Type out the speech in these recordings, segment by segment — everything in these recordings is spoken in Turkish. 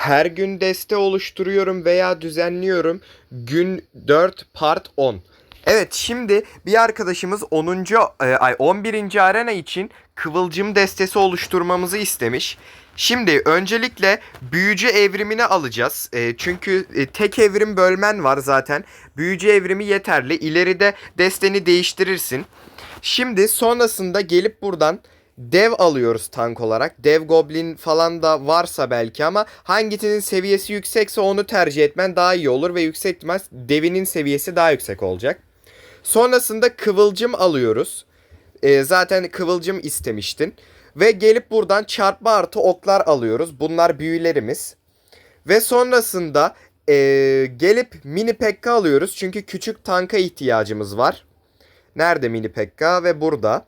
Her gün deste oluşturuyorum veya düzenliyorum. Gün 4 part 10. Evet şimdi bir arkadaşımız 10. e, ay 11. arena için kıvılcım destesi oluşturmamızı istemiş. Şimdi öncelikle büyücü evrimini alacağız. E, çünkü e, tek evrim bölmen var zaten. Büyücü evrimi yeterli. İleride desteni değiştirirsin. Şimdi sonrasında gelip buradan dev alıyoruz tank olarak. Dev goblin falan da varsa belki ama hangisinin seviyesi yüksekse onu tercih etmen daha iyi olur ve yüksek ihtimal devinin seviyesi daha yüksek olacak. Sonrasında kıvılcım alıyoruz. Ee, zaten kıvılcım istemiştin. Ve gelip buradan çarpma artı oklar alıyoruz. Bunlar büyülerimiz. Ve sonrasında ee, gelip mini pekka alıyoruz. Çünkü küçük tanka ihtiyacımız var. Nerede mini pekka? Ve burada.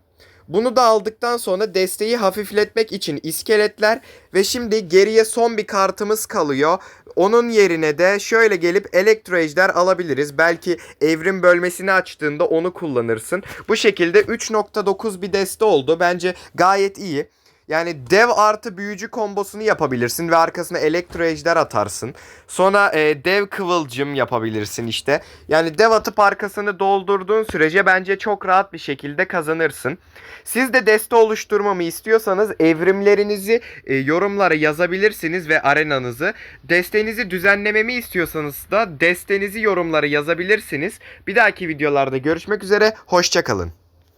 Bunu da aldıktan sonra desteği hafifletmek için iskeletler ve şimdi geriye son bir kartımız kalıyor. Onun yerine de şöyle gelip elektro ejder alabiliriz. Belki evrim bölmesini açtığında onu kullanırsın. Bu şekilde 3.9 bir deste oldu. Bence gayet iyi. Yani dev artı büyücü kombosunu yapabilirsin ve arkasına elektro ejder atarsın. Sonra e, dev kıvılcım yapabilirsin işte. Yani dev atıp arkasını doldurduğun sürece bence çok rahat bir şekilde kazanırsın. Siz de deste oluşturmamı istiyorsanız evrimlerinizi e, yorumlara yazabilirsiniz ve arenanızı. Destenizi düzenlememi istiyorsanız da destenizi yorumlara yazabilirsiniz. Bir dahaki videolarda görüşmek üzere. Hoşçakalın.